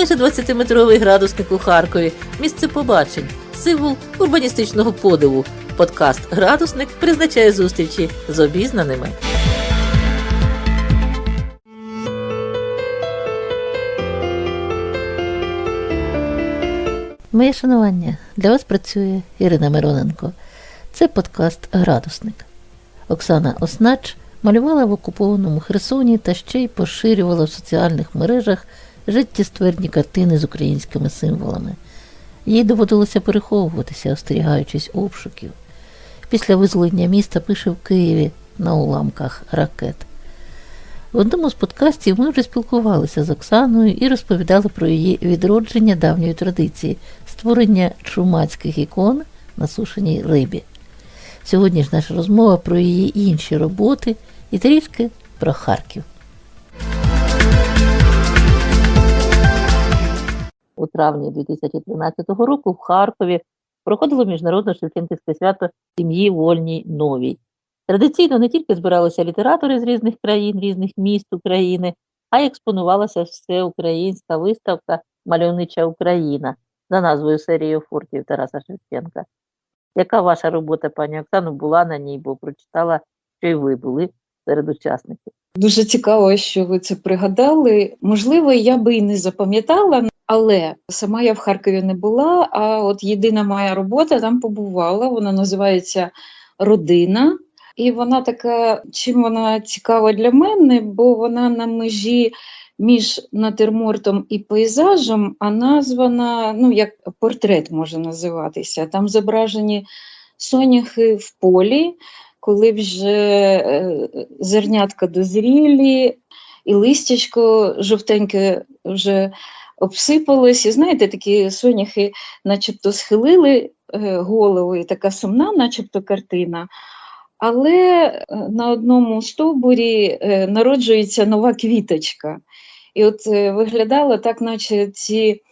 Майже 20-метровий градусник у Харкові, місце побачень, символ урбаністичного подиву. Подкаст Градусник призначає зустрічі з обізнаними. Моє шанування для вас працює Ірина Мироненко. Це подкаст Градусник. Оксана Оснач малювала в окупованому Херсоні та ще й поширювала в соціальних мережах життєстверні картини з українськими символами. Їй доводилося переховуватися, остерігаючись обшуків. Після визволення міста пише в Києві на уламках ракет. В одному з подкастів ми вже спілкувалися з Оксаною і розповідали про її відродження давньої традиції створення чумацьких ікон на сушеній рибі. Сьогодні ж наша розмова про її інші роботи і трішки про Харків. У травні 2013 року в Харкові проходило міжнародне шевченківське свято сім'ї вольній новій. Традиційно не тільки збиралися літератори з різних країн, різних міст України, а й експонувалася всеукраїнська виставка Мальовнича Україна за назвою серії фортів Тараса Шевченка. Яка ваша робота, пані Оксано, була на ній, бо прочитала, що й ви були серед учасників. Дуже цікаво, що ви це пригадали. Можливо, я би і не запам'ятала, але сама я в Харкові не була. А от єдина моя робота там побувала. Вона називається Родина. І вона така, чим вона цікава для мене, бо вона на межі між натюрмортом і пейзажем, а названа, ну, як портрет може називатися. Там зображені соняхи в полі, коли вже е, зернятка дозрілі, і листячко жовтеньке вже обсипалось. І знаєте, такі соняхи начебто схилили е, голову, і така сумна, начебто картина. Але е, на одному стовбурі е, народжується нова квіточка. І от виглядало так, наче ці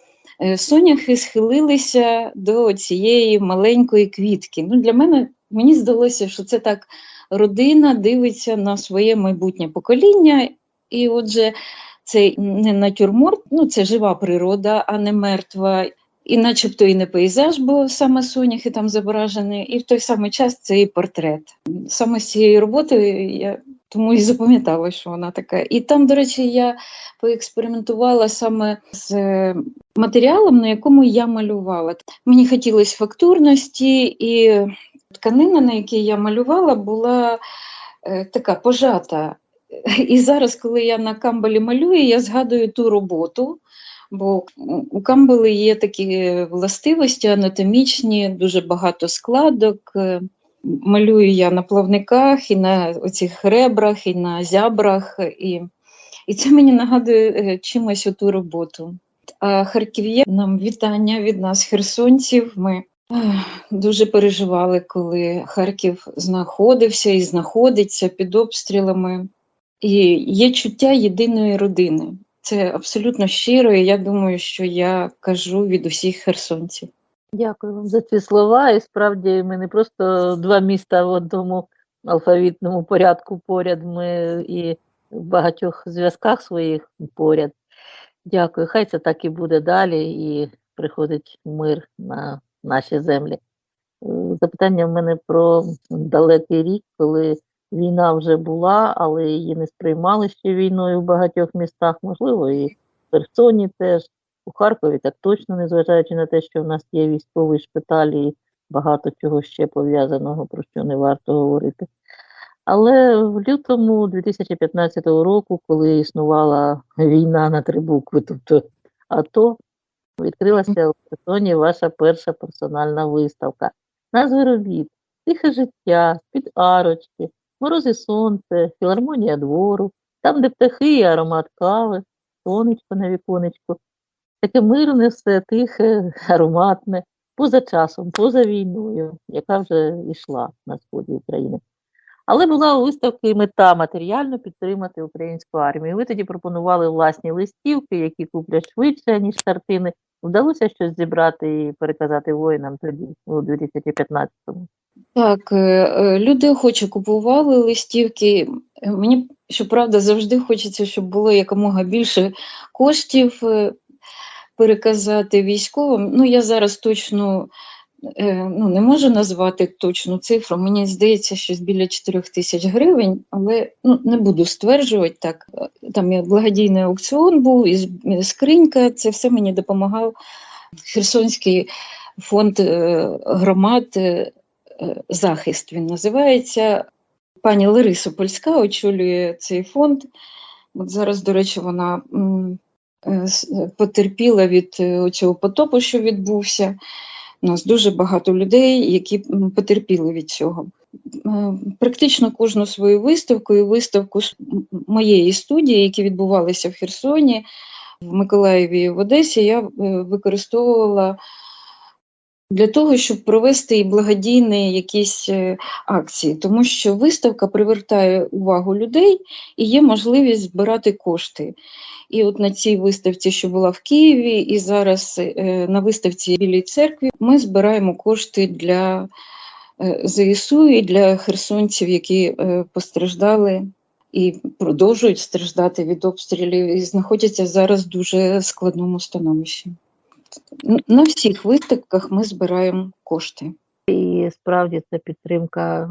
соняхи схилилися до цієї маленької квітки. Ну, для мене мені здалося, що це так родина дивиться на своє майбутнє покоління. І отже, це не натюрморт, ну це жива природа, а не мертва. І начебто і не пейзаж, бо саме соняхи там зображені, і в той самий час це і портрет. Саме з цієї роботи я тому і запам'ятала, що вона така. І там, до речі, я поекспериментувала саме з е, матеріалом, на якому я малювала. Мені хотілося фактурності, і тканина, на якій я малювала, була е, така пожата. І зараз, коли я на камбалі малюю, я згадую ту роботу. Бо у камбали є такі властивості анатомічні, дуже багато складок. Е, Малюю я на плавниках, і на оцих ребрах, і на зябрах, і, і це мені нагадує е, чимось оту роботу. А харків'янам вітання від нас, херсонців. Ми дуже переживали, коли Харків знаходився і знаходиться під обстрілами. І є чуття єдиної родини. Це абсолютно щиро, і я думаю, що я кажу від усіх херсонців. Дякую вам за ці слова. І справді ми не просто два міста в одному алфавітному порядку поряд, ми і в багатьох зв'язках своїх поряд. Дякую. Хай це так і буде далі, і приходить мир на наші землі. Е, Запитання в мене про далекий рік, коли війна вже була, але її не сприймали ще війною в багатьох містах, можливо, і в Херсоні теж, у Харкові так точно, незважаючи на те, що в нас є військовий шпиталь і багато чого ще пов'язаного, про що не варто говорити. Але в лютому 2015 року, коли існувала війна на три букви, тобто АТО, відкрилася у Херсоні ваша перша персональна виставка. Назви робіт Тихе життя, з-під арочки, Морози сонце, філармонія двору, там, де птахи і аромат кави, сонечко на віконечку. Таке мирне все, тихе, ароматне, поза часом, поза війною, яка вже йшла на сході України. Але була у виставки мета матеріально підтримати українську армію. Ви тоді пропонували власні листівки, які куплять швидше, ніж картини. Вдалося щось зібрати і переказати воїнам тоді, у 2015-му. Так, е, е, люди охоче купували листівки. Е, Мені, щоправда, завжди хочеться, щоб було якомога більше коштів. Переказати військовим. Ну, я зараз точно ну, не можу назвати точну цифру. Мені здається, щось біля 4 тисяч гривень, але ну, не буду стверджувати так. Там і благодійний аукціон був, і скринька. Це все мені допомагав Херсонський фонд громад захист. Він називається. Пані Лариса Польська очолює цей фонд. От зараз, до речі, вона е, е, потерпіла від е, цього потопу, що відбувся. У нас дуже багато людей, які потерпіли від цього. Е, Практично кожну свою виставку і виставку моєї студії, які відбувалися в Херсоні, в Миколаєві і в Одесі, я е, використовувала для того, щоб провести і благодійні якісь е, акції, тому що виставка привертає увагу людей і є можливість збирати кошти. І от на цій виставці, що була в Києві, і зараз е, на виставці Білій церкві, ми збираємо кошти для е, ЗСУ і для херсонців, які постраждали і продовжують страждати від обстрілів, і знаходяться зараз в дуже складному становищі. На всіх виставках ми збираємо кошти. І справді це підтримка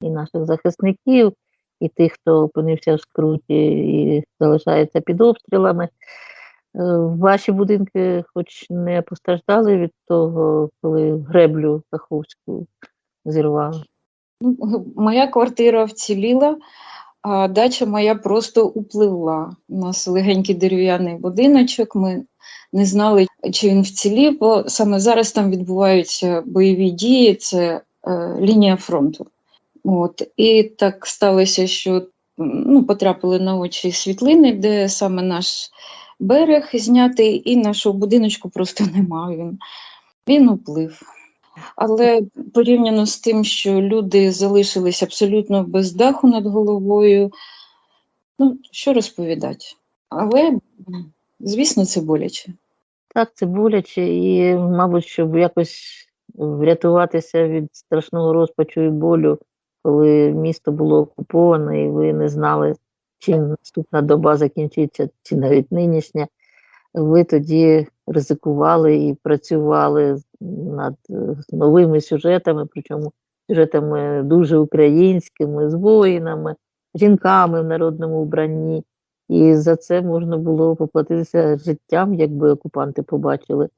і наших захисників, і тих, хто опинився в скруті і залишається під обстрілами. Е, Ваші будинки хоч не постраждали від того, коли греблю Каховську зірвали. Ну, Моя квартира вціліла, а дача моя простоупливла. У нас легенький дерев'яний будиночок. Ми не знали, чи він вцілів, бо саме зараз там відбуваються бойові дії, це е, лінія фронту. От. І так сталося, що ну, потрапили на очі світлини, де саме наш берег знятий, і нашого будиночку просто немає. Він, він уплив. Але порівняно з тим, що люди залишились абсолютно без даху над головою, ну, що розповідати. Але, звісно, це боляче. Так, це боляче, і, мабуть, щоб якось врятуватися від страшного розпачу і болю, коли місто було окуповане, і ви не знали, чим наступна доба закінчиться, чи навіть нинішня, ви тоді ризикували і працювали над е, новими сюжетами, причому сюжетами дуже українськими, з воїнами, жінками в народному вбранні. І за це можна було поплатитися життям, якби окупанти побачили.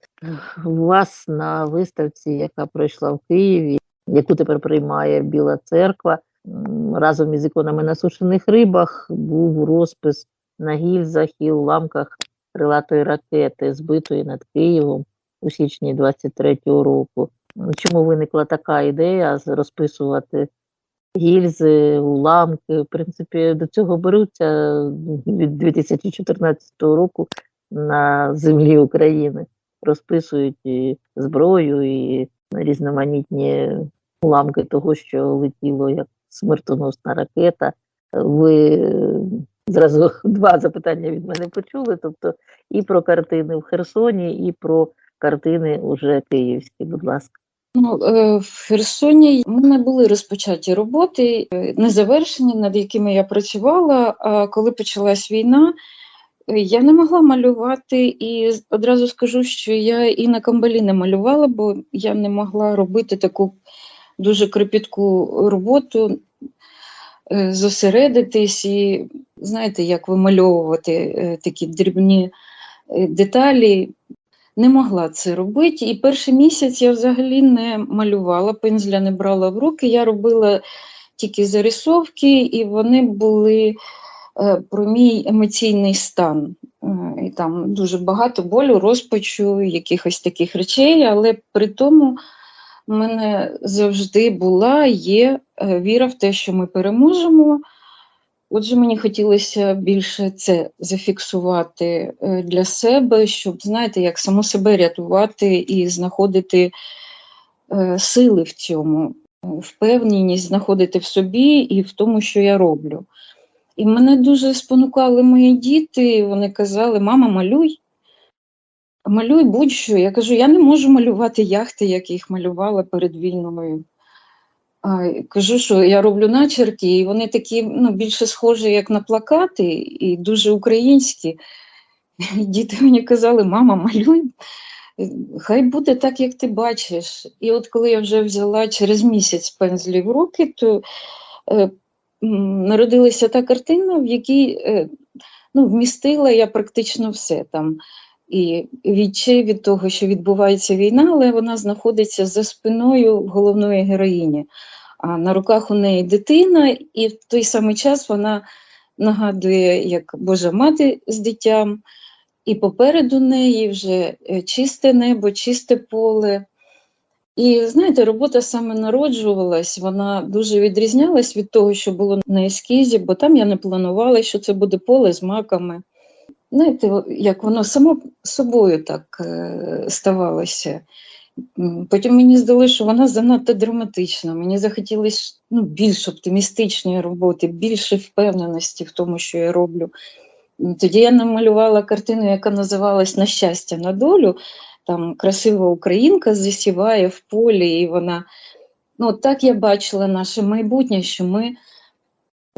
У вас на виставці, яка пройшла в Києві, яку тепер приймає Біла церква, разом із іконами на сушених рибах був розпис на гільзах і уламках крилатої ракети, збитої над Києвом у січні 23-го року. Чому виникла така ідея розписувати гільзи, уламки. В принципі, до цього беруться від 2014 року на землі України. Розписують і зброю, і різноманітні уламки того, що летіло як смертоносна ракета. Е, зразу два запитання від мене почули: тобто і про картини в Херсоні, і про картини уже київські, будь ласка. Ну, е, в Херсоні в мене були розпочаті роботи, е, незавершені, над якими я працювала. А коли почалась війна, е, я не могла малювати, і одразу скажу, що я і на камбалі не малювала, бо я не могла робити таку дуже кропітку роботу, зосередитись і, знаєте, як вимальовувати е, такі дрібні е, деталі. Не могла це робити. І перший місяць я взагалі не малювала, пензля не брала в руки. Я робила тільки зарисовки, і вони були е, про мій емоційний стан. Е, І там дуже багато болю, розпачу, якихось таких речей, але при тому в мене завжди була, є е, віра в те, що ми переможемо. Отже, мені хотілося більше це зафіксувати е, для себе, щоб, знаєте, як саму себе рятувати і знаходити е, сили в цьому, впевненість знаходити в собі і в тому, що я роблю. І мене дуже спонукали мої діти, вони казали: мама, малюй, малюй будь-що. Я кажу, я не можу малювати яхти, як їх малювала перед війною. Кажу, що я роблю начерки, і вони такі ну, більше схожі як на плакати, і дуже українські. І діти мені казали, мама, малюй, хай буде так, як ти бачиш. І от коли я вже взяла через місяць пензлі в руки, то е, народилася та картина, в якій е, ну, вмістила я практично все там. І відчай від того, що відбувається війна, але вона знаходиться за спиною головної героїні. А на руках у неї дитина, і в той самий час вона нагадує, як Божа мати з дитям, і попереду неї вже е, чисте небо, чисте поле. І знаєте, робота саме народжувалась, вона дуже відрізнялась від того, що було на ескізі, бо там я не планувала, що це буде поле з маками. Знаєте, як воно само собою так е, ставалося. Потім мені здалося, що вона занадто драматична. Мені захотілося ну, більш оптимістичної роботи, більше впевненості в тому, що я роблю. Тоді я намалювала картину, яка називалась На щастя, на долю. Там красива українка засіває в полі, і вона. Ну, так я бачила наше майбутнє, що ми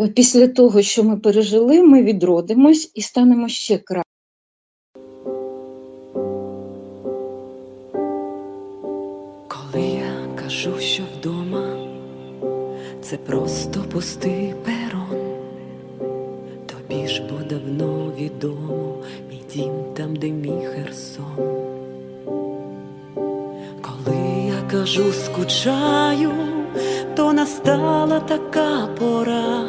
після того, що ми пережили, ми відродимось і станемо ще краще. Коли я кажу, що вдома це просто пустий перон, тобі ж бо давно відомо мій дім там, де мій Херсон. Коли я кажу, скучаю, то настала така пора,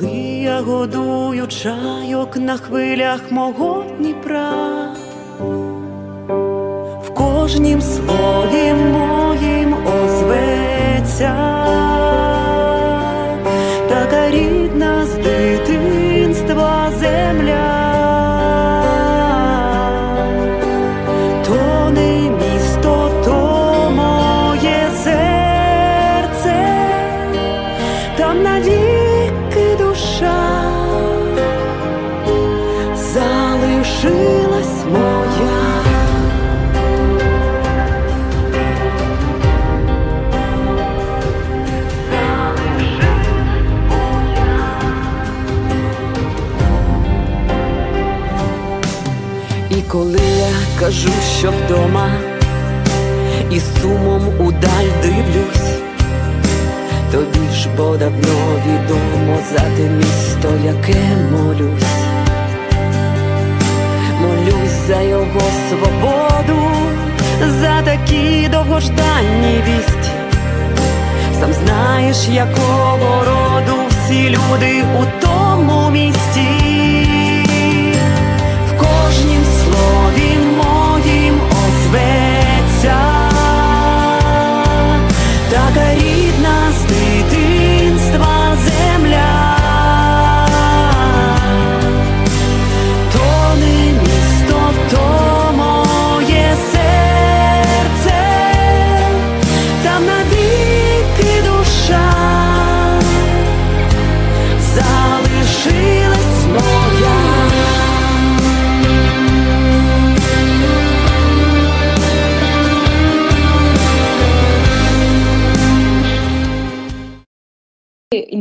коли я годую чайок на хвилях мого Дніпра. В кожнім слові моїм озветься його свободу, за такі довгожданні вість, Сам знаєш, якого роду всі люди у тому місті. В кожнім слові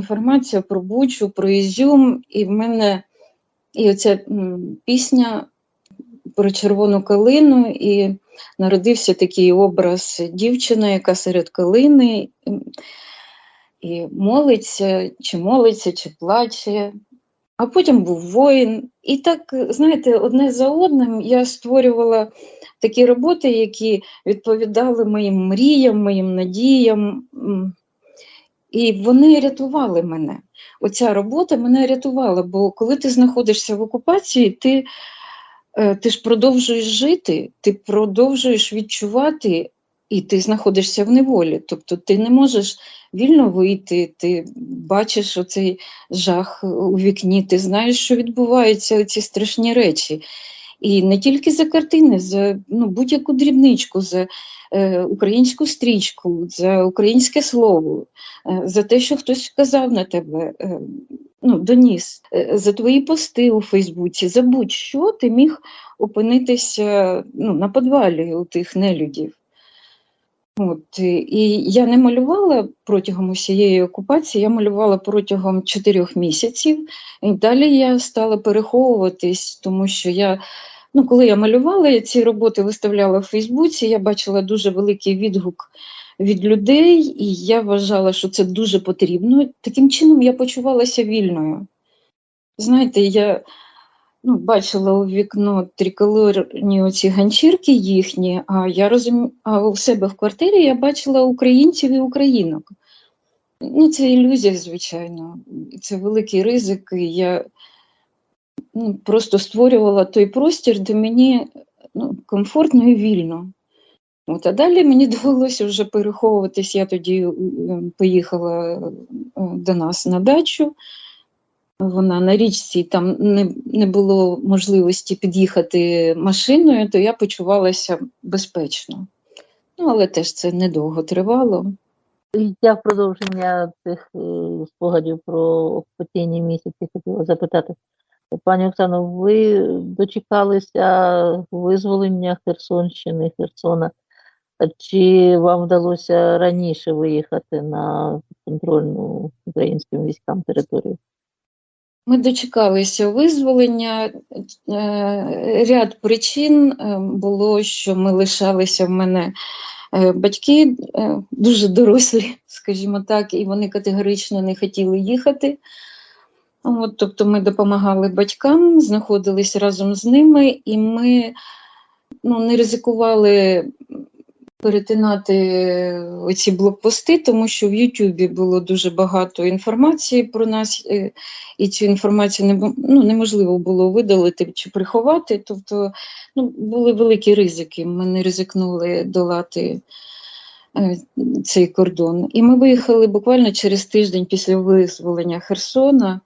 інформація про Бучу, про Ізюм, і в мене і оця пісня про червону калину, і народився такий образ дівчини, яка серед калини і молиться, чи молиться, чи плаче. А потім був воїн. І так, знаєте, одне за одним я створювала такі роботи, які відповідали моїм мріям, моїм надіям. І вони рятували мене. Оця робота мене рятувала, бо коли ти знаходишся в окупації, ти, е, ти ж продовжуєш жити, ти продовжуєш відчувати, і ти знаходишся в неволі. Тобто ти не можеш вільно вийти, ти бачиш оцей жах у вікні, ти знаєш, що відбуваються ці страшні речі. І не тільки за картини, за ну, будь-яку дрібничку, за е, українську стрічку, за українське слово, е, за те, що хтось сказав на тебе, е, ну, доніс, е, за твої пости у Фейсбуці, за будь-що ти міг опинитися ну, на подвалі у тих нелюдів. От, і- я не малювала протягом усієї окупації, я малювала протягом чотирьох місяців. І далі я стала переховуватись, тому що я, ну, коли я малювала, я ці роботи виставляла в Фейсбуці, я бачила дуже великий відгук від людей, і я вважала, що це дуже потрібно. Таким чином я почувалася вільною. Знаєте, я ну, бачила у вікно триколорні оці ганчірки їхні, а я розум... а у себе в квартирі я бачила українців і українок. Ну, це ілюзія, звичайно, це великий ризик. І я ну, просто створювала той простір, де мені ну, комфортно і вільно. От, а далі мені довелося вже переховуватись. Я тоді е, поїхала е, до нас на дачу. Вона на річці, там не, не було можливості під'їхати машиною, то я почувалася безпечно. Ну, але теж це недовго тривало. Я в продовження цих е, спогадів про окупаційні місяці хотіла запитати. Пані Оксано, ви дочекалися визволення Херсонщини, Херсона, чи вам вдалося раніше виїхати на контрольну українським військам територію? Ми дочекалися визволення. Е, Ряд причин е, було, що ми лишалися в мене е, батьки дуже дорослі, скажімо так, і вони категорично не хотіли їхати. От, тобто ми допомагали батькам, знаходились разом з ними, і ми ну, не ризикували перетинати оці блокпости, тому що в Ютубі було дуже багато інформації про нас, е, і цю інформацію не, ну, неможливо було видалити чи приховати. Тобто ну, були великі ризики. Ми не ризикнули долати е, цей кордон. І ми виїхали буквально через тиждень після визволення Херсона.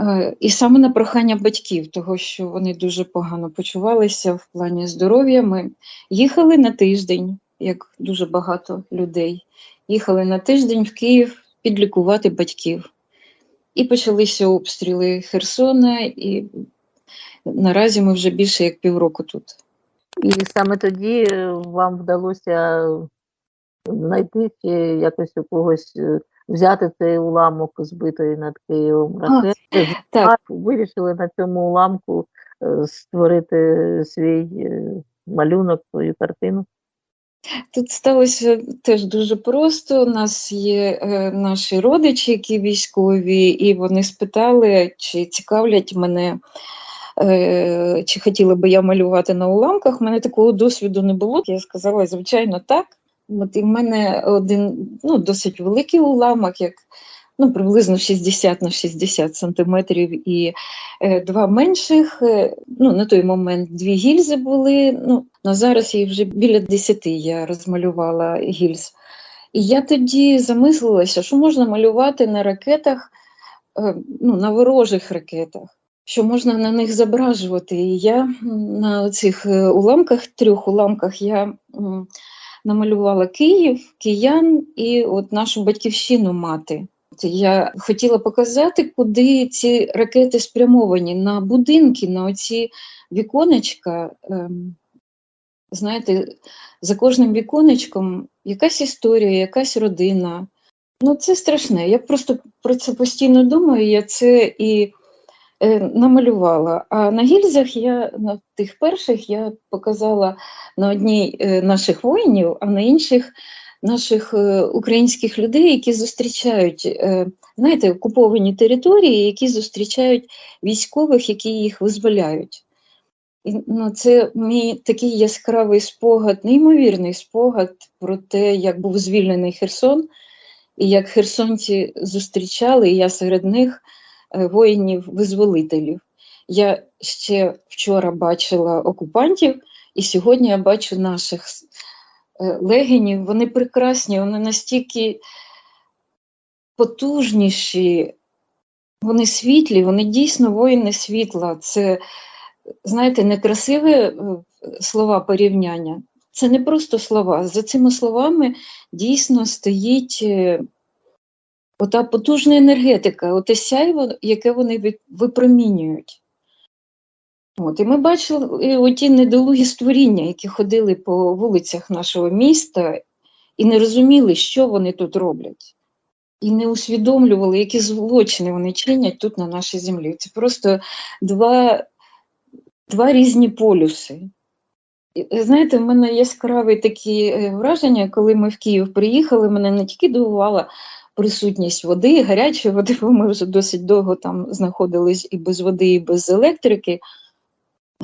Е, І саме на прохання батьків, того, що вони дуже погано почувалися в плані здоров'я. Ми їхали на тиждень, як дуже багато людей. Їхали на тиждень в Київ підлікувати батьків. І почалися обстріли Херсона, і наразі ми вже більше як півроку тут. І саме тоді е, вам вдалося знайти чи якось у когось е, взяти цей уламок збитої над Києвом ракети. Так, вирішили на цьому уламку е, створити свій е, малюнок, свою картину. Тут сталося теж дуже просто. У нас є е, наші родичі, які військові, і вони спитали, чи цікавлять мене, е, чи хотіла би я малювати на уламках. У мене такого досвіду не було. Я сказала, звичайно, так. От і в мене один ну, досить великий уламок, як ну, приблизно 60 на 60 сантиметрів, і е, два менших. е, ну, на той момент дві гільзи були. Ну, на зараз їх вже біля 10 я розмалювала гільз. І я тоді замислилася, що можна малювати на ракетах, е, ну, на ворожих ракетах, що можна на них зображувати. І я на цих уламках, трьох уламках, я намалювала Київ, киян і от нашу батьківщину мати. Я хотіла показати, куди ці ракети спрямовані на будинки, на оці віконечка. Ем, знаєте, за кожним віконечком якась історія, якась родина. Ну, це страшне. Я просто про це постійно думаю, я це і намалювала. А на гільзах я на тих перших я показала на одній е, наших воїнів, а на інших наших е, українських людей, які зустрічають, е, знаєте, окуповані території, які зустрічають військових, які їх визволяють. І, ну, це мій такий яскравий спогад, неймовірний спогад про те, як був звільнений Херсон, і як херсонці зустрічали, і я серед них е, воїнів-визволителів. Я ще вчора бачила окупантів, і сьогодні я бачу наших е, легінів. Вони прекрасні, вони настільки потужніші, вони світлі, вони дійсно воїни світла. Це знаєте, некрасиве е, слова порівняння. Це не просто слова. За цими словами дійсно стоїть е, ота потужна енергетика, оте сяйво, яке вони випромінюють. От, і ми бачили е, оті недолугі створіння, які ходили по вулицях нашого міста, і не розуміли, що вони тут роблять. І не усвідомлювали, які злочини вони чинять тут на нашій землі. Це просто два, два різні полюси. І, е, Знаєте, в мене яскраві такі е, враження, коли ми в Київ приїхали, мене не тільки дивувала присутність води, гарячої води, бо ми вже досить довго там знаходились і без води, і без електрики.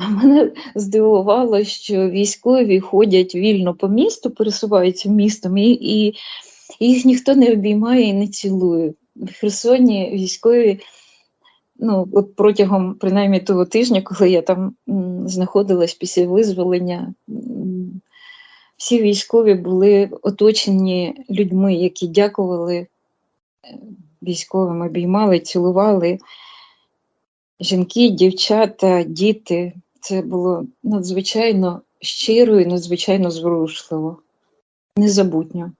Мене здивувало, що військові ходять вільно по місту, пересуваються містом, і, і їх ніхто не обіймає і не цілує. В Херсоні військові, ну, от протягом принаймні того тижня, коли я там м, знаходилась після визволення, всі військові були оточені людьми, які дякували військовим, обіймали, цілували. Жінки, дівчата, діти. Це було надзвичайно щиро і надзвичайно зворушливо. Незабутньо.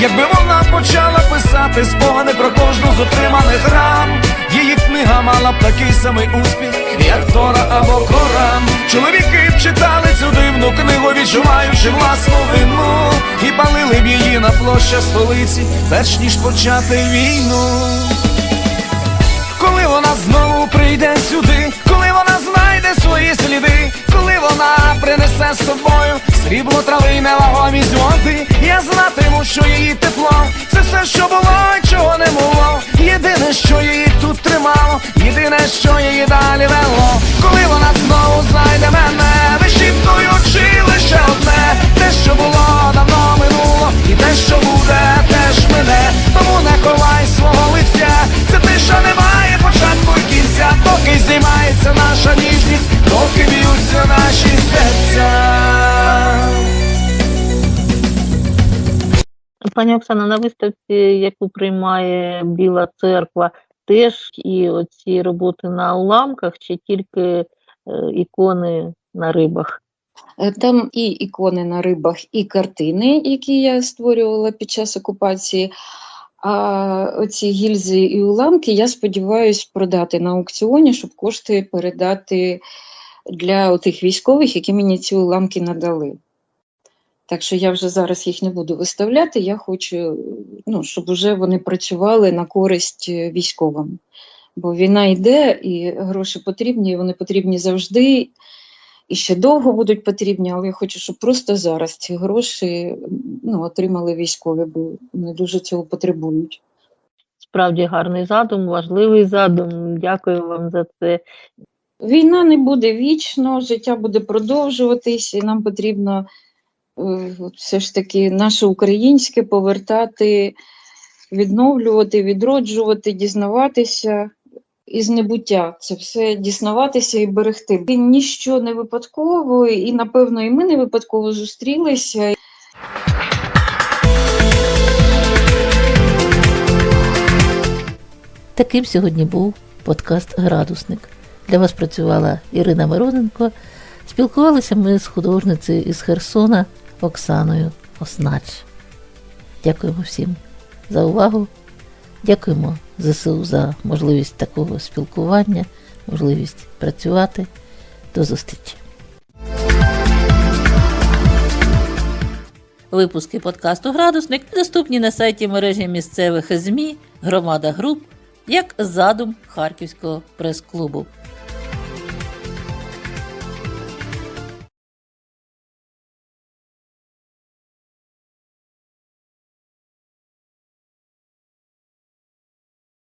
Якби вона почала писати спогади про кожну з отриманих ран, книга мала б такий самий успіх, як Тора або Коран. Чоловіки б читали цю дивну книгу, відчуваючи власну вину, і палили б її на площах столиці, перш ніж почати війну. Коли вона знову прийде сюди, коли вона знайде свої сліди, коли вона принесе з собою срібло трави й невагомість води, я знатиму, що її тепло, це все, що було, чого не було. Єдине, що її тут тримало, єдине, що її далі вело. Коли вона знову знайде мене, вишіптуючи лише одне, те, що було, давно минуло, і те, що буде, теж мене. Тому не ховай свого лиця, це тиша Пані Оксана, на виставці, яку приймає Біла церква, теж і оці роботи на уламках, чи тільки е, ікони на рибах? Е, Там і ікони на рибах, і картини, які я створювала під час окупації. А оці гільзи і уламки я сподіваюся продати на аукціоні, щоб кошти передати для тих військових, які мені ці уламки надали. Так що я вже зараз їх не буду виставляти. Я хочу, ну, щоб вже вони працювали на користь е, військовим. Бо війна йде, і гроші потрібні, і вони потрібні завжди і ще довго будуть потрібні, але я хочу, щоб просто зараз ці гроші ну, отримали військові, бо вони дуже цього потребують. Справді гарний задум, важливий задум. Дякую вам за це. Війна не буде вічно, життя буде продовжуватись, і нам потрібно от все ж таки наше українське повертати, відновлювати, відроджувати, дізнаватися із небуття. Це все дізнаватися і берегти. І ніщо не випадково, і напевно, і ми не випадково зустрілися. Таким сьогодні був подкаст Градусник. Для вас працювала Ірина Мироненко. Спілкувалися ми з художницею із Херсона Оксаною Оснач. Дякуємо всім за увагу. Дякуємо ЗСУ за можливість такого спілкування, можливість працювати. До зустрічі. Випуски подкасту Градусник доступні на сайті мережі місцевих ЗМІ Громада Груп як задум Харківського прес-клубу.